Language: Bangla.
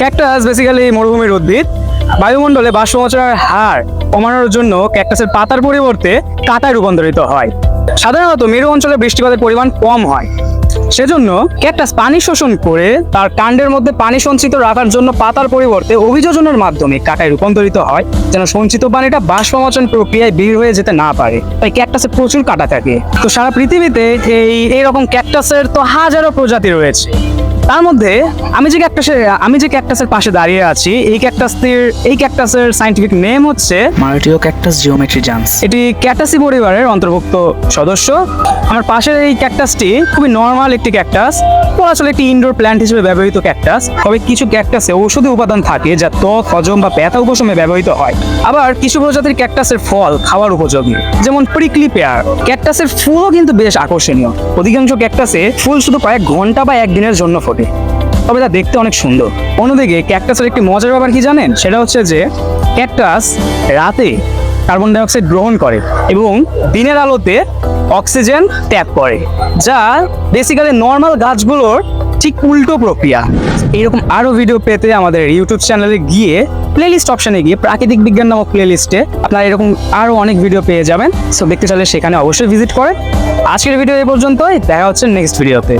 ক্যাকটাস বেসিক্যালি মরুভূমির উদ্ভিদ। বায়ুমণ্ডলে বাষ্পমোচনের হার কমানোর জন্য ক্যাকটাসের পাতার পরিবর্তে কাঁটায় রূপান্তরিত হয়। সাধারণত মেরু অঞ্চলে বৃষ্টিপাতের পরিমাণ কম হয়। সেজন্য ক্যাকটাস পানি শোষণ করে তার কাণ্ডের মধ্যে পানি সঞ্চিত রাখার জন্য পাতার পরিবর্তে অভিযোজনের মাধ্যমে কাঁটায় রূপান্তরিত হয়, যেন সঞ্চিত পানিটা বাষ্পমোচন প্রক্রিয়ায় বের হয়ে যেতে না পারে। তাই ক্যাকটাসে প্রচুর কাঁটা থাকে। তো সারা পৃথিবীতে এই এইরকম ক্যাকটাসের তো হাজারো প্রজাতি রয়েছে। তার মধ্যে আমি যে ক্যাকটাসের আমি যে ক্যাকটাসের পাশে দাঁড়িয়ে আছি এই ক্যাকটাসের এই ক্যাকটাসের সাইন্টিফিক নেম হচ্ছে মাল্টিও ক্যাকটাস জিওমেট্রি জান্স এটি ক্যাটাসি পরিবারের অন্তর্ভুক্ত সদস্য। আমার পাশের এই ক্যাকটাসটি খুবই নর্মাল একটি ক্যাকটাস চলে একটি ইনডোর প্ল্যান্ট হিসেবে ব্যবহৃত ক্যাকটাস তবে কিছু ক্যাকটাসে ঔষধি উপাদান থাকে যা ত্বক হজম বা ব্যথা উপশমে ব্যবহৃত হয়। আবার কিছু প্রজাতির ক্যাকটাসের ফল খাওয়ার উপযোগী, যেমন প্রিকলি পেয়ার ক্যাকটাসের ফুলও কিন্তু বেশ আকর্ষণীয়। অধিকাংশ ক্যাকটাসে ফুল শুধু কয়েক ঘণ্টা বা একদিনের জন্য ফোটে, তবে তা দেখতে অনেক সুন্দর। অন্যদিকে ক্যাকটাসের একটি মজার ব্যাপার কি জানেন? সেটা হচ্ছে যে ক্যাকটাস রাতে কার্বন ডাইঅক্সাইড গ্রহণ করে এবং দিনের আলোতে অক্সিজেন ত্যাগ করে, যা বেসিক্যালি নর্মাল গাছগুলোর ঠিক উল্টো প্রক্রিয়া। এরকম আরও ভিডিও পেতে আমাদের ইউটিউব চ্যানেলে গিয়ে প্লেলিস্ট অপশানে গিয়ে প্রাকৃতিক বিজ্ঞান নামক প্লেলিস্টে আপনারা এরকম আরও অনেক ভিডিও পেয়ে যাবেন। সো দেখতে চাইলে সেখানে অবশ্যই ভিজিট করেন আজকের ভিডিও এই পর্যন্তই, দেখা হচ্ছে নেক্সট ভিডিওতে